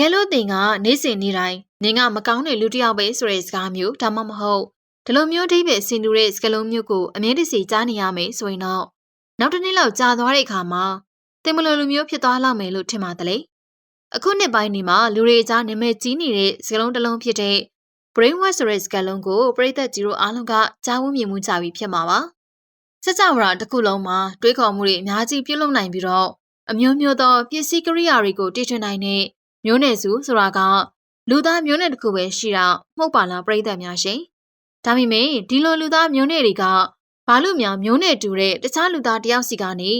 ကယ်လို့တင်ကနေ့စဉ်နေ့တိုင်းနင်ကမကောင်းတဲ့လူတစ်ယောက်ပဲဆိုတဲ့စကားမျိုးဒါမှမဟုတ်ဒီလိုမျိုးအိဗယ်ဆင်တူတဲ့စကားလုံးမျိုးကိုအမြဲတစေကြားနေရမယ်ဆိုရင်တော့နောက်တစ်နေ့လောက်ကြာသွားတဲ့အခါမှာတင်မလို့လူမျိုးဖြစ်သွားလောက်မယ်လို့ထင်ပါတယ်လေအခုနှစ်ပိုင်းဒီမှာလူတွေကြားနာမည်ကြီးနေတဲ့စကားလုံးတစ်လုံးဖြစ်တဲ့ brainwash ဆိုတဲ့စကားလုံးကိုပရိသတ်ကြီးတို့အားလုံးကကြားဝမြင်မှုကြပြီးဖြစ်မှာပါစကြဝဠာတစ်ခုလုံးမှာတွေးခေါ်မှုတွေအများကြီးပြုလုပ်နိုင်ပြီးတော့အမျိုးမျိုးသောပစ္စည်းကိရိယာတွေကိုတည်ထွင်နိုင်တဲ့ မျိုးနွယ်စုဆိုတာကလူသားမျိုးနွယ်တစ်ခုပဲရှိတာမဟုတ်ပါလားပရိသတ်များရှင်။ဒါပေမဲ့ဒီလိုလူသားမျိုးနွယ်တွေကဘာလို့များမျိုးနွယ်တူတဲ့တခြားလူသားတယောက်စီကနေ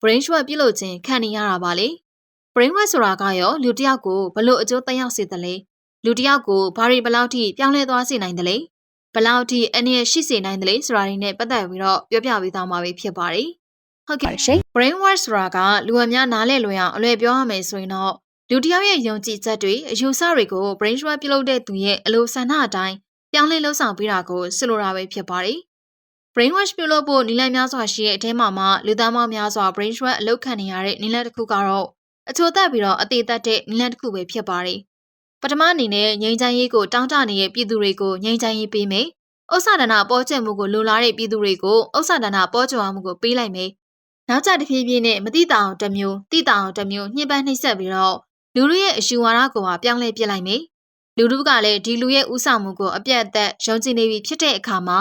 brain wash ပြုလုပ်ခြင်းခံနေရတာပါလေ။ brain wash ဆိုတာကရောလူတစ်ယောက်ကိုဘလို့အကျိုးသက်ရောက်စေသလဲ။လူတစ်ယောက်ကိုဘာတွေဘလောက်ထိပြောင်းလဲသွားစေနိုင်သလဲ။ဘလောက်ထိအနေရရှိစေနိုင်သလဲဆိုတာတွေနဲ့ပတ်သက်ပြီးတော့ပြောပြပေးသွားမှာပဲဖြစ်ပါတယ်။ဟုတ်ကဲ့ရှင် brain wash ဆိုတာကလူအများနားလည်လွယ်အောင်အလွယ်ပြောရမယ်ဆိုရင်တော့ လူတစ်ယောက်ရဲ့ယုံကြည်ချက်တွေအယူဆတွေကို brain wash ပြုလုပ်တဲ့သူရဲ့အလိုဆန္ဒအတိုင်းပြောင်းလဲလှုပ်ဆောင်ပေးတာကိုဆိုလိုတာပဲဖြစ်ပါတယ်။ brain wash ပြုလုပ်ဖို့နည်းလမ်းများစွာရှိတဲ့အထဲမှာမှလူသားမောင်များစွာ brain wash အလုပ်ခံနေရတဲ့နည်းလမ်းတစ်ခုကတော့အချို့သက်ပြီးတော့အသေးသက်တဲ့နည်းလမ်းတစ်ခုပဲဖြစ်ပါတယ်။ပထမအနေနဲ့ငြိမ်းချမ်းရေးကိုတောင်းတနေတဲ့ပြည်သူတွေကိုငြိမ်းချမ်းရေးပေးမယ်။ဥစ္စာဒနာပေါ်ကျမှုကိုလိုလားတဲ့ပြည်သူတွေကိုဥစ္စာဒနာပေါ်ကျမှုကိုပေးလိုက်မယ်။နောက်ကျတဖြည်းဖြည်းနဲ့မတိတာအောင်တစ်မျိုးတိတာအောင်တစ်မျိုးညှိပန်းနှိပ်စက်ပြီးတော့ လူတို့ရဲ့အယူဝါဒကိုပါပြောင်းလဲပြစ်လိုက်မယ်။လူတို့ကလည်းဒီလူရဲ့ဥဆောင်မှုကိုအပြတ်အသက်ယုံကြည်နေပြီဖြစ်တဲ့အခါမှာ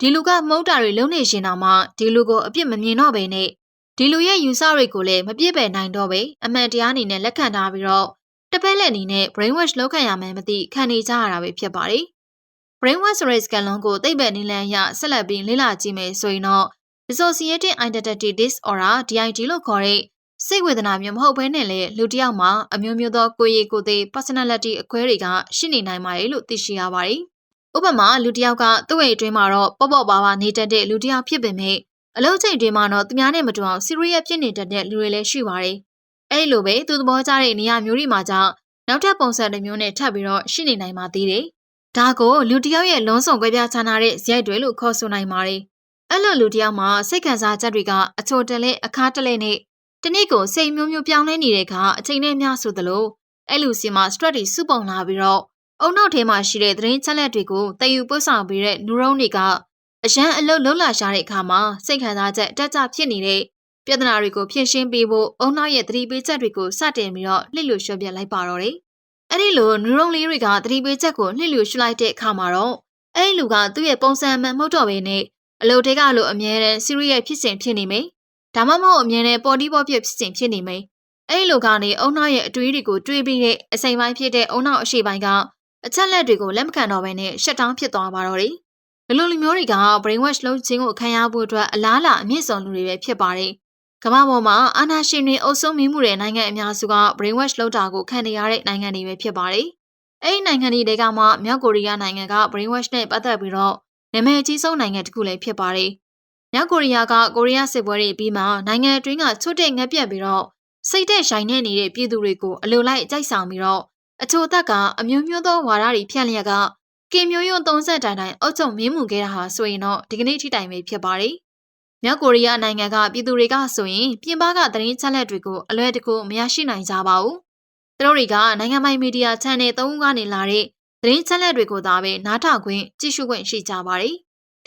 ဒီလူကမုန်းတာတွေလုံးနေရှင်တော့မှဒီလူကိုအပြစ်မမြင်တော့ဘဲနဲ့ဒီလူရဲ့ယူဆတွေကိုလည်းမပြစ်ပယ်နိုင်တော့ပဲအမှန်တရားအနေနဲ့လက်ခံထားပြီးတော့တပည့်လက်အနေနဲ့ brain wash လုပ်ခံရမယ်မသိခံနေကြရတာပဲဖြစ်ပါတယ်။ brain wash ဆိုတဲ့စကန်လုံးကိုသိပ္ပံနည်းလမ်းအရဆက်လက်ပြီးလေ့လာကြည့်မယ်ဆိုရင်တော့ dissociative identity disorder DID လို့ခေါ်တဲ့ စိတ်ဝေဒနာမျိုးမဟုတ်ဘဲနဲ့လေလူတစ်ယောက်မှာအမျိုးမျိုးသောကိုယ်ရည်ကိုယ်သေး personality အခွဲတွေကရှိနေနိုင်ပါတယ်လို့သိရှိရပါတယ်။ဥပမာလူတစ်ယောက်ကသူ့ရဲ့အတွင်းမှာတော့ပေါ့ပေါ့ပါပါနေတတ်တဲ့လူတစ်ယောက်ဖြစ်ပေမဲ့အလုပ်ချိန်တွင်မှာတော့သူများနဲ့မတူအောင် serious ဖြစ်နေတတ်တဲ့လူတွေလည်းရှိပါတယ်။အဲဒီလိုပဲသူသဘောကျတဲ့နေရာမျိုးတွေမှာကြောင့်နောက်ထပ်ပုံစံတစ်မျိုးနဲ့ထပ်ပြီးတော့ရှိနေနိုင်ပါသေးတယ်။ဒါကိုလူတစ်ယောက်ရဲ့လုံးစုံကြွယ်ပြခြားနာတဲ့ဇယိုက်တွေလို့ခေါ်ဆိုနိုင်ပါတယ်။အဲ့လိုလူတစ်ယောက်မှာစိတ်ခံစားချက်တွေကအချိုတလဲအခါတလဲနဲ့ တနေ့ကိုစိတ်မျိုးမျိုးပြောင်းလဲနေတဲ့အခါအချိန်နဲ့မျှဆိုသလိုအဲ့လူစီမှာ stress တွေစုပုံလာပြီးတော့အုံနောက်ထဲမှာရှိတဲ့သတင်းချက်လက်တွေကိုတည်ယူပို့ဆောင်ပေးတဲ့ neuron တွေကအရန်အလုပ်လုံးလာရှာတဲ့အခါမှာစိတ်ခံစားချက်အတက်ကြဖြစ်နေတဲ့ပြဿနာတွေကိုဖြေရှင်းပေးဖို့အုံနောက်ရဲ့သတိပေးချက်တွေကိုစတင်ပြီးတော့လှစ်လို့ရှော့ပြလိုက်ပါတော့တယ်။အဲ့ဒီလို neuron လေးတွေကသတိပေးချက်ကိုလှစ်လို့ရှုလိုက်တဲ့အခါမှာတော့အဲ့ဒီလူကသူ့ရဲ့ပုံစံမှန်မဟုတ်တော့ဘဲနဲ့အလုပ်တွေကလို့အမြဲတမ်း serious ဖြစ်စဉ်ဖြစ်နေမယ် ဒါမှမဟုတ်အမြင်နဲ့ပေါ်တီးပေါ်ပြဖြစ်စဉ်ဖြစ်နေမယ်။အဲဒီလိုကနေအုံနောက်ရဲ့အတွေးတွေကိုတွေးပြီးတဲ့အစိမ်ပိုင်းဖြစ်တဲ့အုံနောက်အရှိပိုင်းကအချက်လက်တွေကိုလက်မခံတော့ဘဲနဲ့ရှက်တောင်းဖြစ်သွားပါတော့တယ်။ဘလိုလူမျိုးတွေက brain wash လုပ်ခြင်းကိုခံရဖို့အတွက်အလားအလာအမြင့်ဆုံးလူတွေပဲဖြစ်ပါတယ်။ကမ္ဘာပေါ်မှာအာဏာရှင်တွေအုပ်စိုးမိမှုတဲ့နိုင်ငံအများစုက brain wash လုပ်တာကိုခံနေရတဲ့နိုင်ငံတွေပဲဖြစ်ပါတယ်။အဲဒီနိုင်ငံတွေကမှမြောက်ကိုရီးယားနိုင်ငံက brain wash နဲ့ပတ်သက်ပြီးတော့နာမည်အကြီးဆုံးနိုင်ငံတစ်ခုလည်းဖြစ်ပါတယ်။ မြောက်ကိုရီးယားကကိုရီးယားစစ်ပွဲတွေပြီးမှနိုင်ငံအတွင်းကချွတ်တဲ့ငက်ပြက်ပြီးတော့စိတ်သက်ရှိုင်နေနေတဲ့ပြည်သူတွေကိုအလိုလိုက်ကြိုက်ဆောင်ပြီးတော့အချို့သက်ကအမျိုးမျိုးသောဝါဒတွေဖြန့်လျက်ကကင်မျိုးယွန်း30တိုင်တိုင်အုပ်ချုပ်မင်းမှုခဲ့တာဟာဆိုရင်တော့ဒီကနေ့ထိတိုင်ပဲဖြစ်ပါတယ်။မြောက်ကိုရီးယားနိုင်ငံကပြည်သူတွေကဆိုရင်ပြင်ပကသတင်းချက်လက်တွေကိုအလွယ်တကူမရရှိနိုင်ကြပါဘူး။သူတို့တွေကနိုင်ငံပိုင်မီဒီယာ channel ၃ခုကနေလာတဲ့သတင်းချက်လက်တွေကိုသာပဲနားထောင်ခွင့်ကြည့်ရှုခွင့်ရှိကြပါတယ်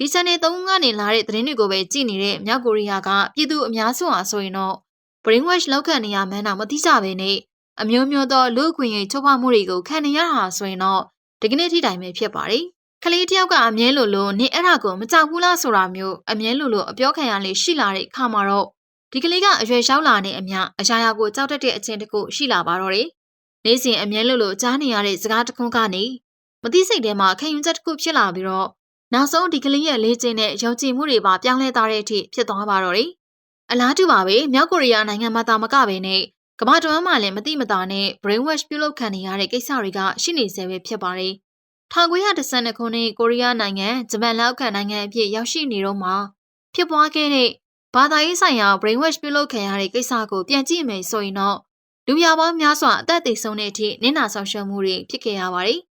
ဒီ channel 3ကနေလာတဲ့သတင်းတွေကိုပဲကြည့်နေတဲ့မြောက်ကိုရီးယားကပြည်သူအများစုဟာဆိုရင်တော့ brain wash လောက်ခံနေရမှန်းတော့မသိကြပဲနဲ့အမျိုးမျိုးသောလူ့အခွင့်အရေးချိုးဖောက်မှုတွေကိုခံနေရတာဆိုရင်တော့ဒီကနေ့ထိတိုင်ပဲဖြစ်ပါတယ်။ကလေးတယောက်ကအမြဲလိုလိုနင်အဲ့ဒါကိုမကြောက်ဘူးလားဆိုတာမျိုးအမြဲလိုလိုအပြောခံရလေရှိလာတဲ့အခါမှာတော့ဒီကလေးကအရွယ်ရောက်လာနေအမျှအရာရာကိုကြောက်တတ်တဲ့အချင်းတကူရှိလာပါတော့တယ်။နေ့စဉ်အမြဲလိုလိုကြားနေရတဲ့စကားတခုကနေမသိစိတ်ထဲမှာခံယူချက်တစ်ခုဖြစ်လာပြီးတော့ နောက်ဆုံးဒီကလေးရဲ့လေ့ကျင့်တဲ့ယုံကြည်မှုတွေပါပြောင်းလဲသွားတဲ့အထိဖြစ်သွားပါတော့တယ်။အလားတူပါပဲမြောက်ကိုရီးယားနိုင်ငံမှာတာမကပဲနဲ့ကမ္ဘာတွင်းမှာလည်းမတိမတာနဲ့ brain wash ပြုလုပ်ခံနေရတဲ့ကိစ္စတွေကရှိနေဆဲပဲဖြစ်ပါတယ်။1912ခုနှစ်ကိုရီးယားနိုင်ငံဂျပန်လက်အောက်ခံနိုင်ငံအဖြစ်ရောက်ရှိနေတော့မှဖြစ်ပွားခဲ့တဲ့ဘာသာရေးဆိုင်ရာ brain wash ပြုလုပ်ခံရတဲ့ကိစ္စကိုပြန်ကြည့်မယ်ဆိုရင်တော့လူရပေါင်းများစွာအသက်သေဆုံးတဲ့အထိနင့်နာဆောင်ရှုံမှုတွေဖြစ်ခဲ့ရပါတယ်။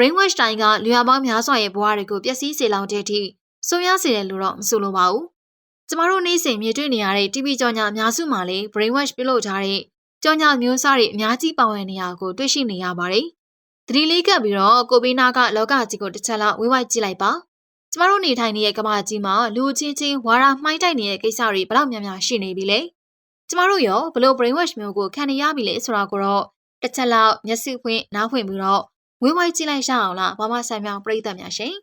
brainwash တိုင်းကလူရပေါင်းများစွာရဲ့ဘဝတွေကိုပျက်စီးစေလောက်တဲ့အထိဆိုးရွားစေတယ်လို့တော့မဆိုလိုပါဘူး။ကျမတို့နေ့စဉ်မြင်တွေ့နေရတဲ့ TV ကြော်ညာအများစုမှာလည်း brainwash ပြုလုပ်ထားတဲ့ကြောင်ညာမျိုးစားတွေအများကြီးပါဝင်နေရကိုတွေ့ရှိနေရပါတယ်။သတိလေးကပ်ပြီးတော့ကိုဘေးနာကလောကကြီးကိုတစ်ချက်လောက်ဝေးဝိုက်ကြည့်လိုက်ပါ။ကျမတို့နေထိုင်နေတဲ့ကမ္ဘာကြီးမှာလူချင်းချင်းဝါရာမှိုင်းတိုက်နေတဲ့ကိစ္စတွေဘလောက်များများရှိနေပြီလဲ။ကျမတို့ရောဘလို့ brainwash မျိုးကိုခံနေရပြီလဲဆိုတာကိုတော့တစ်ချက်လောက်မျက်စိဖွင့်နားဖွင့်ပြီးတော့ ဝေးဝိုက်ကြည့်လိုက်ရအောင်လားဘာမှဆိုင်မြောင်ပြိတ္တများရှင်။